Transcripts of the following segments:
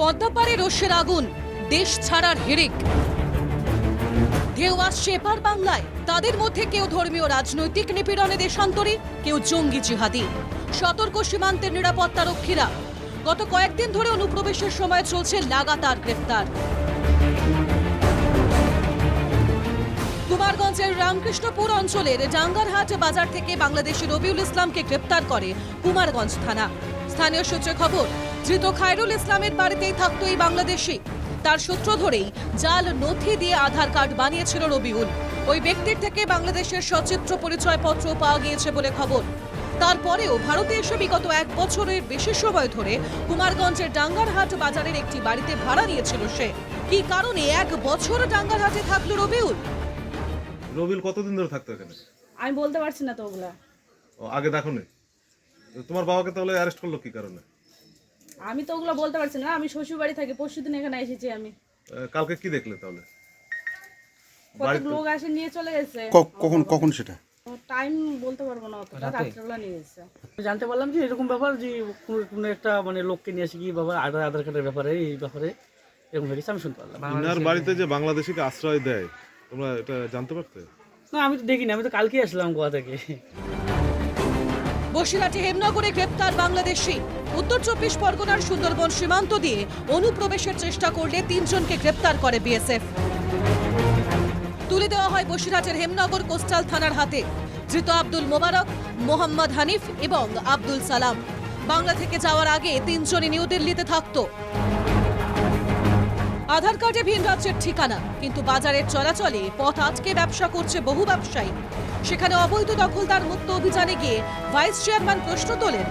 পদ্মাপাড়ে রোষের আগুন, দেশ ছাড়ার হিড়িক। ঢেউ আসছে এপার বাংলায়। তাদের মধ্যে কেউ ধর্মীয় রাজনৈতিক নিপীড়নে দেশান্তরী, কেউ জঙ্গি জিহাদি। সতর্ক সীমান্তের নিরাপত্তা রক্ষীরা। গত কয়েকদিন ধরে অনুপ্রবেশের সময় চলছে লাগাতার গ্রেফতার। কুমারগঞ্জের রামকৃষ্ণপুর অঞ্চলের জাঙ্গারহাট বাজার থেকে বাংলাদেশি রবিউল ইসলামকে গ্রেপ্তার করে কুমারগঞ্জ থানা। স্থানীয় সূত্রে খবর ধৃত খায়রুল ইসলামের বাড়িতেই থাকতো এই বাংলাদেশি। তার সূত্র ধরেই জাল নথি দিয়ে আধার কার্ড বানিয়েছিল রবিউল। ওই ব্যক্তির থেকে বাংলাদেশের সচিত্র পরিচয়পত্র পাওয়া গিয়েছে বলে খবর। তারপরেও ভারতে এসে বিগত এক বছরের বেশি সময় ধরে কুমারগঞ্জের ডাঙ্গারহাট বাজারের একটি বাড়িতে ভাড়া নিয়েছিল সে। কি কারণে এক বছর ডাঙ্গারহাটে থাকল রবিউল? রবিল কতদিন ধরে থাকতো এখানে? আমি বলতে পারছি না তো ওগুলা। ও আগে দেখো নি তোমার বাবাকে তাহলে অ্যারেস্ট করল কি কারণে? আমি তো ওগুলো বলতে পারছি না আমি শ্বশুর বাড়ি থাকি পরশু দিন এখানে এসেছি আমি। কালকে কি দেখলে তাহলে? কত লোক আসে নিয়ে চলে গেছে। ক- কখন কখন সেটা? টাইম বলতে পারব না অতটা রাত্রেবেলা নিয়ে গেছে। জানতে পারলাম যে এরকম ব্যাপার যে কোনো কোনো একটা মানে লোককে নিয়ে আসে কি ব্যাপার আধার আধার কার্ডের ব্যাপারে এই ব্যাপারে এরকম হয়ে গেছে আমি শুনতে পারলাম। ইনার বাড়িতে যে বাংলাদেশিকে আশ্রয় দেয় তোমরা এটা জানতে পারতে? না আমি তো দেখিনি আমি তো কালকেই আসলাম গোয়া থেকে। বসিরহাটে হেমনগরে গ্রেপ্তার বাংলাদেশি। উত্তর চব্বিশ পরগনার সুন্দরবন সীমান্ত দিয়ে অনুপ্রবেশের চেষ্টা করলে তিনজনকে গ্রেপ্তার করে বিএসএফ। তুলে দেওয়া হয় বসিরহাটের হেমনগর কোস্টাল থানার হাতে। ধৃত আব্দুল মোবারক, মোহাম্মদ হানিফ এবং আব্দুল সালাম। বাংলা থেকে যাওয়ার আগে তিনজনই নিউ দিল্লিতে থাকতো। আধার কার্ডে ভিন রাজ্যের ঠিকানা কিন্তু বাজারের চলাচলে পথ আটকে ব্যবসা করছে বহু ব্যবসায়ী। সেখানে অবৈধ দখলদার মুক্ত অভিযানে গিয়ে ভাইস চেয়ারম্যান প্রশ্ন তোলেন।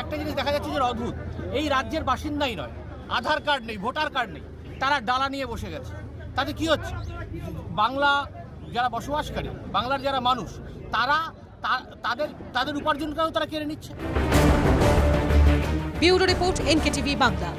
একটা জিনিস দেখা যাচ্ছে যে অদ্ভুত। এই রাজ্যের বাসিন্দাই নয়। আধার কার্ড নেই ভোটার কার্ড নেই। তারা ডালা নিয়ে বসে গেছে। তাতে কি হচ্ছে? বাংলা যারা বসবাসকারী বাংলার যারা মানুষ তারা তাদের তাদের উপার্জনটাও তারা কেড়ে নিচ্ছে। Bureau report NKTV Bangla.